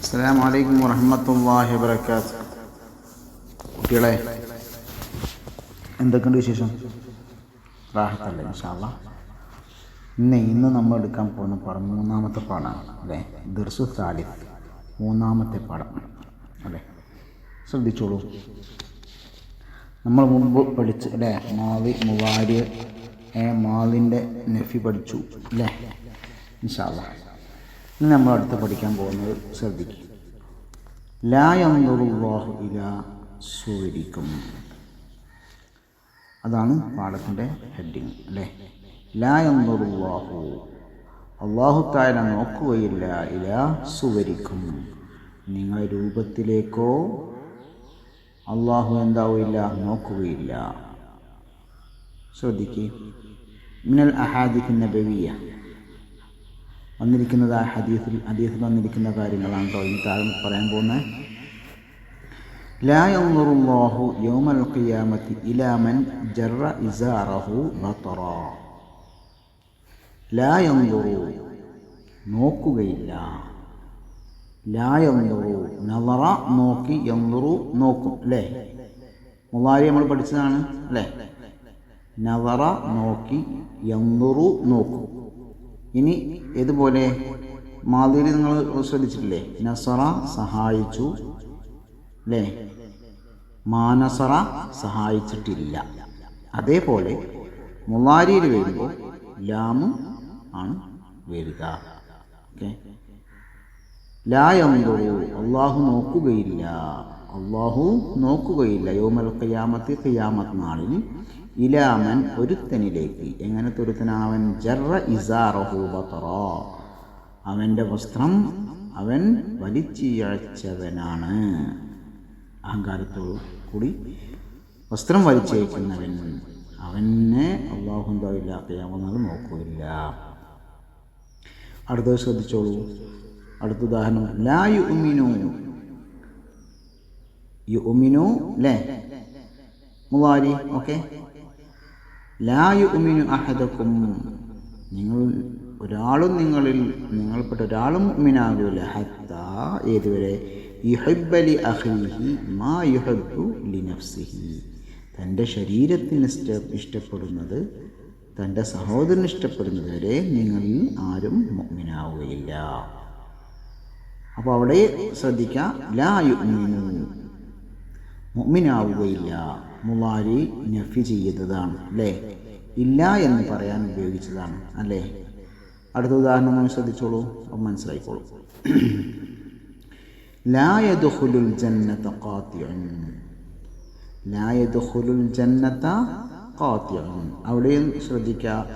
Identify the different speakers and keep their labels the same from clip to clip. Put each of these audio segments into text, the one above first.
Speaker 1: അസ്സാം വലൈക്കും വബർക്കാത്ത് കുട്ടികളെ എന്തൊക്കെയുണ്ട് വിശേഷം? റാഹത്തല്ലേ ഇൻഷാല്ല ഇന്ന് ഇന്ന് നമ്മൾ എടുക്കാൻ പോകുന്ന പാഠം മൂന്നാമത്തെ പാഠമാണ് അല്ലേ? ദിർസു താലിഫ് മൂന്നാമത്തെ പാഠം അല്ലേ? ശ്രദ്ധിച്ചോളൂ. നമ്മൾ മുമ്പ് പഠിച്ച് അല്ലേ മാവി മുവാരി മാവിന്റെ നെഫി പഠിച്ചു അല്ലേ? ഇൻഷാല്ല ഇനി നമ്മൾ അടുത്ത് പഠിക്കാൻ പോകുന്നത് ശ്രദ്ധിക്കും ലായന്തുറുല്ലാഹു ഇല സൂരിക്കും. അതാണ് പാഠത്തിന്റെ ഹെഡിങ് അല്ലേ? ലായന്തുറുല്ലാഹു അള്ളാഹു താര നോക്കുകയില്ല ഇല സുവരിക്കും നിങ്ങൾ രൂപത്തിലേക്കോ അള്ളാഹു എന്താവില്ല നോക്കുകയില്ല. ശ്രദ്ധിക്കുക മിനൽ അഹാദിഖ് നബവിയ. വന്നിരിക്കുന്നത് ആ ഹദീസിൽ ഹദീസിൽ വന്നിരിക്കുന്ന കാര്യങ്ങളാണ് കേട്ടോ ഈ താഴെ പറയാൻ പോകുന്നത് لا ينظر الله يوم القيامة إلى من جر إزاره بطرا لا ينظر നോക്കുകയില്ല ലാ യന്തുറു നളറ നോക്കി യന്തുറു നോക്കും അല്ലേ മുള്ളാരി നമ്മൾ പഠിച്ചതാണ് അല്ലേ നവറ നോക്കി യന്തുറു നോക്കും ഇനി ഇതുപോലെ മാതിരി നിങ്ങൾ ശ്രദ്ധിച്ചിട്ടില്ലേ? നസറ സഹായിച്ചു. അല്ലേ മാനസറ സഹായിച്ചിട്ടില്ല. അതേപോലെ മുളാരിയിൽ വരുമ്പോൾ ലാമും ആണ് വരിക. ഓക്കെ? ലായന്തുറു അള്ളാഹു നോക്കുകയില്ല. അള്ളാഹു നോക്കുകയില്ല. യോമൽ ഖിയാമത്ത് ഖിയാമത്ത് നാളിൽ ഇലാമൻ ഒരുത്തനിലേക്ക് എങ്ങനത്തെ ഒരുത്തനാവൻ ജറ ഇസാറഹു ബത്തറ അവന്റെ വസ്ത്രം അവൻ വലിച്ചിഴച്ചവനാണ്. അഹങ്കാരത്തോടു കൂടി വസ്ത്രം വലിച്ചയക്കുന്നവൻ അവനെ അള്ളാഹു ഇല്ലാത്ത ഖിയാമത്ത് നോക്കുകയില്ല അടുത്തത് ശ്രദ്ധിച്ചോളൂ. അടുത്ത ഉദാഹരണം. ലാ യു ഉമിനു യു ഉമിനു അല്ലേ മുവാരി ഓക്കെ. ലാ യു ഉമിനു അഹദക്കും നിങ്ങൾ ഒരാളും നിങ്ങളിൽ നിങ്ങൾപ്പെട്ട ഒരാളും ഉമ്മിനാകൂല ഹത്ത ഏതുവരെ? യുഹബ്ബലി അഹ്ലിഹി മാ യുഹബ്ബു ലിനഫ്സിഹി തന്റെ ശരീരത്തിന് ഇഷ്ട ഇഷ്ടപ്പെടുന്നത് തന്റെ സഹോദരന് ഇഷ്ടപ്പെടുന്നത് വരെ നിങ്ങളിൽ ആരും മുഗ്മിനാവുകയില്ല അപ്പോൾ അവിടെ ശ്രദ്ധിക്കാം ലാ യുഅ്മിനു മുഅ്മിനാവുകയില്ല. മുളാരി നഫി ചെയ്തതാണ് അല്ലേ? ഇല്ല എന്ന് പറയാൻ ഉപയോഗിച്ചതാണ് അല്ലേ? അടുത്ത ഉദാഹരണം നമ്മൾ ശ്രദ്ധിച്ചോളൂ അപ്പം മനസ്സിലായിക്കോളൂ. ലായദുഹുലുൽ ജന്നത്ത ജന്നത ലായദുഹുലുൽ ജന്നത്ത ഖാതിഉൻ. അവിടെയും ശ്രദ്ധിക്കുക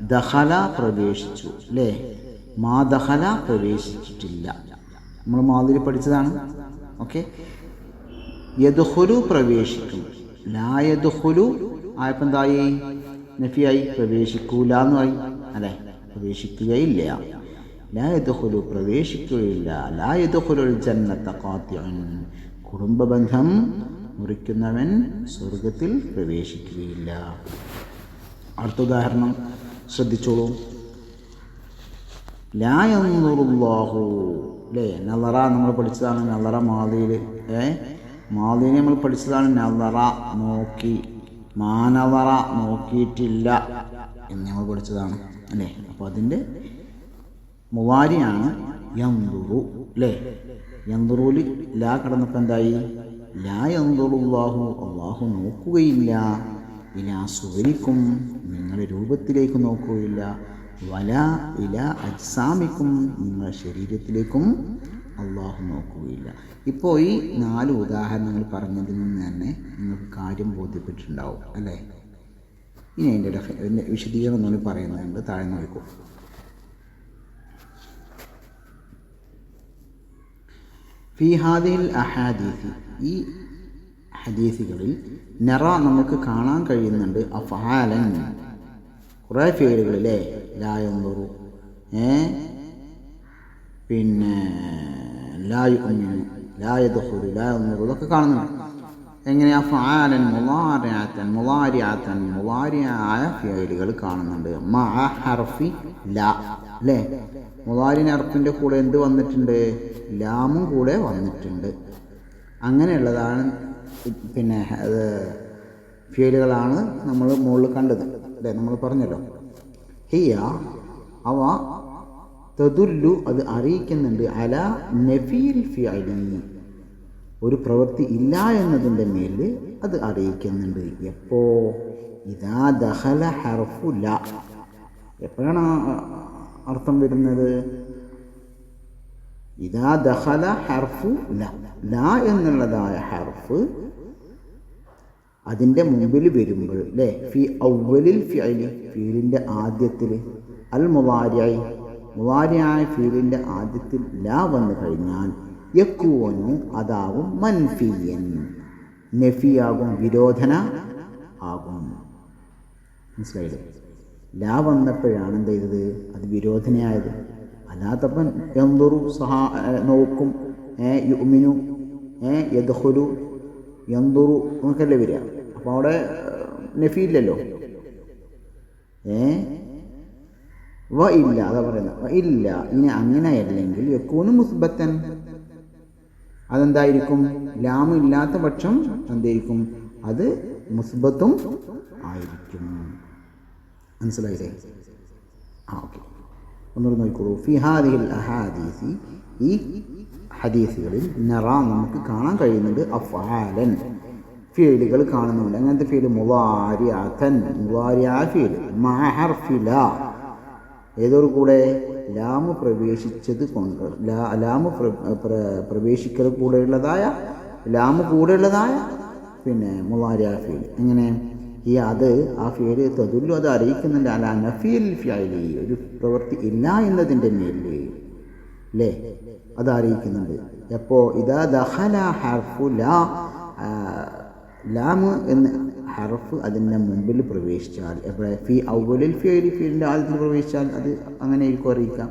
Speaker 1: ദഖല പ്രവേശിച്ചു അല്ലേ? മാ ദഖല പ്രവേശിച്ചിട്ടില്ല. നമ്മൾ മാതിരി പഠിച്ചതാണ് ഓക്കെ? യദുഹുലു പ്രവേശിക്കും. ലാ യദുഹുലു ആയപ്പോൾ എന്തായി? നഫിയായി. പ്രവേശിക്കൂല എന്നായി അല്ലേ? പ്രവേശിക്കുകയില്ല. ലാ യദുഹുലു പ്രവേശിക്കുകയില്ല. ലാ യദുഹുലു ജന്നത്ത കാത്യൻ കുടുംബബന്ധം മുറിക്കുന്നവൻ സ്വർഗത്തിൽ പ്രവേശിക്കുകയില്ല. അടുത്ത ഉദാഹരണം. ശ്രദ്ധിച്ചോളൂ. ലായന്നുറുല്ലാഹു അല്ലേ നല്ലറ. നമ്മൾ പഠിച്ചതാണ് നല്ലറ മാതിയിൽ ഏ? മാതിനെ നമ്മൾ പഠിച്ചതാണ് നവറ നോക്കി മാനവറ നോക്കിയിട്ടില്ല എന്ന് നമ്മൾ പഠിച്ചതാണ് അല്ലേ? അപ്പോൾ അതിന്റെ മുവാരിയാണ് യന്തുറു അല്ലേ? യന്തുറുവിൽ ലാ കിടന്നപ്പോൾ എന്തായി? ലാ യന്തുറുല്ലാഹു അള്ളാഹു നോക്കുകയില്ല. ഇലാ സുവരിക്കും നിങ്ങളുടെ രൂപത്തിലേക്ക് നോക്കുകയില്ല. വല ഇല അജ്സാമിക്കും നിങ്ങളുടെ ശരീരത്തിലേക്കും അള്ളാഹു നോക്കുകയില്ല. ഇപ്പോൾ ഈ നാല് ഉദാഹരണങ്ങൾ പറഞ്ഞതിൽ നിന്ന് തന്നെ നിങ്ങൾക്ക് കാര്യം ബോധ്യപ്പെട്ടിട്ടുണ്ടാവും അല്ലേ? ഇനി അതിന്റെ അതിന്റെ വിശദീകരണം എന്നോട് പറയുന്നുണ്ട്. താഴെ നോക്കൂ. ഫിഹാദിൽ അഹാദീസി. ഈ ഹദീസുകളിൽ നിറ നമുക്ക് കാണാൻ കഴിയുന്നുണ്ട് അഫാലൻ. കുറേ പേരുകളില്ലേ ലായന്തോറു ഏ? പിന്നെ ലായു ഇതൊക്കെ കാണുന്നുണ്ട്. എങ്ങനെയാ? ഫാലൻ മുലാരിയാത്തൻ മുലാരിയാത്തൻ മുലാരിയായ ഫിയലുകൾ കാണുന്നുണ്ട്. ഹർഫി ല അല്ലേ മുലാരിൻ അർഫിന്റെ കൂടെ എന്ത് വന്നിട്ടുണ്ട്? ലാമും കൂടെ വന്നിട്ടുണ്ട്. അങ്ങനെയുള്ളതാണ് പിന്നെ അത് ഫിയലുകളാണ് നമ്മൾ മുകളിൽ കണ്ടത്. അല്ലേ? നമ്മൾ പറഞ്ഞല്ലോ. ഹിയ അവ തതുല്ലു അത് അറിയിക്കുന്നുണ്ട്. അല നഫീൽ ഫിഅലി. ഒരു പ്രവൃത്തി ഇല്ല എന്നതിന്റെ മേൽ അത് അറിയിക്കുന്നുണ്ട്. എപ്പോ? ഇതാ ദഹല ഹർഫു ല. എപ്പോഴാണ് അർത്ഥം വരുന്നത്? ഇതാ ദഹല ഹർഫു ല. ല എന്നുള്ളതായ ഹർഫ് അതിന്റെ മുമ്പിൽ വരുമ്പോൾ അല്ലേ ഫി ഔവലിൽ ഫിഅലി ഫീലിന്റെ ആദ്യത്തിൽ അൽ മുവാരിയായി. മുവാരിയായ ഫീലിന്റെ ആദ്യത്തിൽ ലാ വന്നു കഴിഞ്ഞാൽ യക്കുവനു അതാവും മൻഫിയൻ. നെഫിയാകും വിരോധന ആകും. മനസ്സിലായില്ലേ? ലാ വന്നപ്പോഴാണ് എന്ത് ചെയ്തത്? അത് വിരോധനയായത്. അല്ലാത്തപ്പൻ എന്തൊരു സഹാ നോക്കും ഏ യുമിനു ഏ യദ്ഹുലു എന്തൊരു എന്നൊക്കെയല്ലേ വരിക. അപ്പോൾ അവിടെ നഫിയില്ലല്ലോ ഏ വ ഇല്ല അതാ പറയുന്നത്. വ ഇല്ല ഇനി അങ്ങനെയല്ലെങ്കിൽ യക്കൂന് മുസ്ബത്തൻ. അതെന്തായിരിക്കും? ലാമ് ഇല്ലാത്ത പക്ഷം എന്തായിരിക്കും? അത് മുസ്ബത്തും ആയിരിക്കും. മനസ്സിലായില്ലേ? ആ ഓക്കെ. ഒന്നുകൂടെ നോക്കിക്കോളൂ. ഫിഹാദി അഹാദീസി ഈ ഹദീസുകളിൽ നറ നമുക്ക് കാണാൻ കഴിയുന്നുണ്ട് അഫാലൻ ഫീലുകൾ കാണുന്നുണ്ട്. അങ്ങനത്തെ ഫീൽ മുവാരിയാത്തൻ മുവാരിയാ ഫീൽ മഹർഫില ഏതൊരു കൂടെ ലാമ് പ്രവേശിച്ചത് കൊണ്ട് ലാമ് പ്ര- പ്ര- പ്രവേശിക്കൽ കൂടെയുള്ളതായ ലാമ് കൂടെയുള്ളതായ പിന്നെ മുവാരിയാ ഫീൽ. എങ്ങനെ? ഈ അത് ആ ഫീൽ തതുല്ലു അത് അറിയിക്കുന്നുണ്ട്. അല്ല നഫീൽ ഫിയലി ഒരു പ്രവൃത്തി ഇല്ല എന്നതിന്റെ മേലിൽ അല്ലേ അത് അറിയിക്കുന്നുണ്ട്. എപ്പോ ഇതാ ദഹല ഹർഫു ലാ ലാമ് എന്ന ഹർഫ് അതിന്റെ മുമ്പിൽ പ്രവേശിച്ചാൽ എവിടെ? ഫി ഔവലിൽ ഒരു ഫീലിന്റെ ആദ്യത്തിൽ പ്രവേശിച്ചാൽ അത് അങ്ങനെ ആയിരിക്കും അറിയിക്കാം.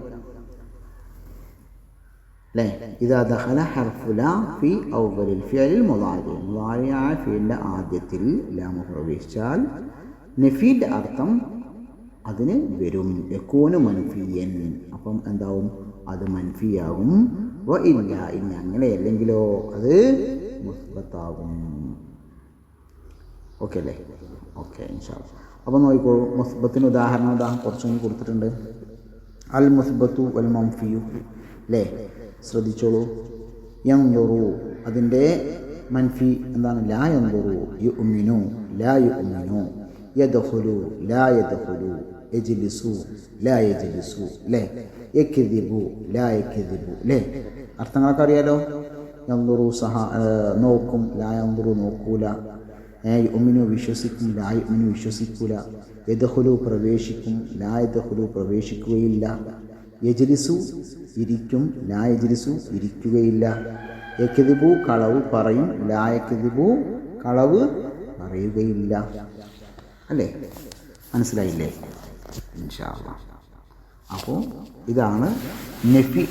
Speaker 1: അല്ലേ? ഇതാ ദഹല ഹർഫു ലാ ഫി ഔവലിൽ ഫിയലിൽ മുതാരി. മുതാരിയായ ഫീലിന്റെ ആദ്യത്തിൽ ലാമ പ്രവേശിച്ചാൽ നഫീന്റെ അർത്ഥം അതിന് വരും. എക്കോന് മൻഫിയൻ. അപ്പം എന്താവും? അത് മൻഫിയാകും. ഇല്ല ഇനി അങ്ങനെയല്ലെങ്കിലോ അത് മുസ്ബത്താകും. ഓക്കെ അല്ലേ ഓക്കെ ഇൻഷാല്ല അപ്പോൾ നോക്കിക്കോളൂ മുസ്ബത്തിന് ഉദാഹരണം ഉദാഹരണം കുറച്ചും കൊടുത്തിട്ടുണ്ട്. അൽ മുസ്ബത്തു അൽ മംഫിയു അല്ലേ ശ്രദ്ധിച്ചോളൂ. യന്തുറു അതിന്റെ മൻഫി എന്താണ്? ലാ യന്തുറു യു ഉമ്മിനു ലാ യു ഉമ്മിനു യദഹുലു ലാ യദഹുലു യജിലിസു ലാ യജിലിസു അല്ലേ യക്കിദിബു ലാ യക്കിദിബു അല്ലേ അർത്ഥങ്ങളൊക്കെ അറിയാലോ? യന്തുറു സഹ നോക്കും ലാ യന്തുറു നോക്കൂല. ഉമ്മിനു വിശ്വസിക്കും ലായുമിനു വിശ്വസിക്കൂല. യദഹുലു പ്രവേശിക്കും ലായദഹുലു പ്രവേശിക്കുകയില്ല. യജ്ലിസു ഇരിക്കും ലായജലിസു ഇരിക്കുകയില്ല. യക്കതിബു കളവ് പറയും ലായക്കതിബു കളവ് പറയുകയില്ല. അല്ലേ? മനസ്സിലായില്ലേ? അപ്പോൾ ഇതാണ് നെഫി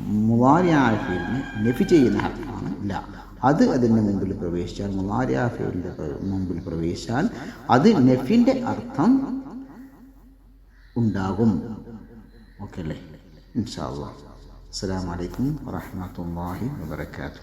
Speaker 1: മുവാരിയായ ഫീലിനെ നെഫി ചെയ്യുന്ന ഹർത്താണ് ല. അത് അതിന്റെ മുമ്പിൽ പ്രവേശിച്ചാൽ മുമാരിയാഫിയുടെ മുമ്പിൽ പ്രവേശിച്ചാൽ അത് നെഫിന്റെ അർത്ഥം ഉണ്ടാകും. ഓക്കെ അല്ലേ? ഇൻഷാ അല്ലാ അസ്സാം അലൈക്കും വറഹ്മത്തുള്ളാഹി വബറകാതുഹു.